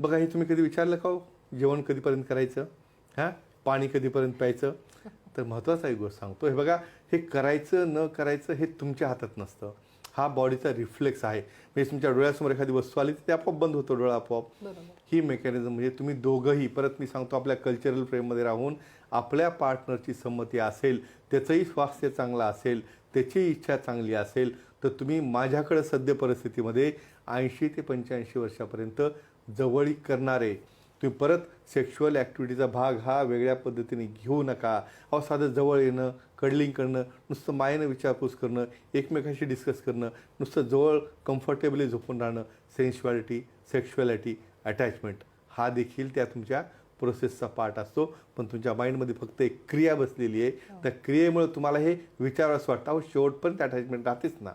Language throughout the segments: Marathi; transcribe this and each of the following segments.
बघा हे तुम्ही कधी विचारलं का हो? जेवण कधीपर्यंत करायचं? हां? पाणी कधीपर्यंत प्यायचं? तर महत्त्वाचा एक गोष्ट सांगतो. हे बघा हे करायचं न करायचं हे तुमच्या हातात नसतं. हा बॉडीचा रिफ्लेक्स आहे. म्हणजे तुमच्या डोळ्यासमोर एखादी वस्तू आली तर ते आपोआप बंद होतो डोळा आपोआप. ही मेकॅनिझम म्हणजे तुम्ही दोघंही परत मी सांगतो आपल्या कल्चरल फ्रेममध्ये राहून आपल्या पार्टनरची संमती असेल त्याचंही स्वास्थ्य चांगलं असेल त्याची इच्छा चांगली असेल तर तुम्ही माझ्याकडे सद्य परिस्थितीमध्ये ऐंशी ते पंच्याऐंशी वर्षापर्यंत जवळीक करणारे तुम्ही परत सेक्शुअल ॲक्टिव्हिटीचा भाग हा वेगळ्या पद्धतीने घेऊ नका. अहो साधं जवळ येणं कडलिंग करणं नुसतं मायेनं विचारपूस करणं एकमेकाशी डिस्कस करणं नुसतं जवळ कम्फर्टेबली झोपून राहणं सेन्शुअलिटी सेक्शुअलिटी अटॅचमेंट हा देखील त्या तुमच्या प्रोसेसचा पार्ट असतो. पण तुमच्या माइंडमध्ये फक्त एक क्रिया बसलेली आहे. त्या क्रियेमुळे तुम्हाला हे विचारावंसं वाटतं. अहो शेवटपर्यंत अटॅचमेंट राहतेच ना.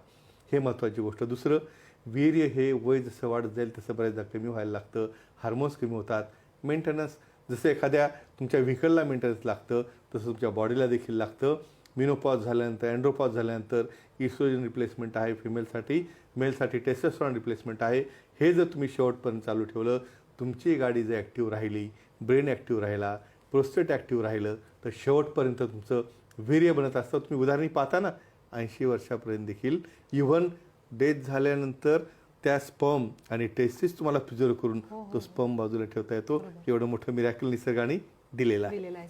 हे महत्त्वाची गोष्ट. दुसरं वीर्य हे वय जसं वाढत जाईल तसं बऱ्याचदा कमी व्हायला लागतं. हार्मोन्स कमी होतात. मेंटेनन्स जसं एखाद्या तुमच्या व्हिकलला मेंटेनन्स लागतं तसं तुमच्या बॉडीला देखील लागतं. मिनोपॉज झाल्यानंतर अँड्रोपॉज झाल्यानंतर इस्ट्रोजन रिप्लेसमेंट आहे फिमेलसाठी मेलसाठी टेस्टोस्टेरॉन रिप्लेसमेंट आहे. हे जर तुम्ही शेवटपर्यंत चालू ठेवलं तुमची गाडी जर ॲक्टिव्ह राहिली ब्रेन ॲक्टिव्ह राहिला प्रोस्टेट ॲक्टिव्ह राहिलं तर शेवटपर्यंत तुमचं वीर्य बनत असतं. तुम्ही उदाहरणी पाहता ना ऐंशी वर्षापर्यंत देखील. इव्हन डेथ झाल्यानंतर त्या स्पर्म आणि टेस्टिस तुम्हाला प्रिझर्व करून तो स्पर्म बाजूला ठेवता येतो. एवढं मोठं मिरॅकल निसर्गाने दिलेलं आहे. दिलेला आहे.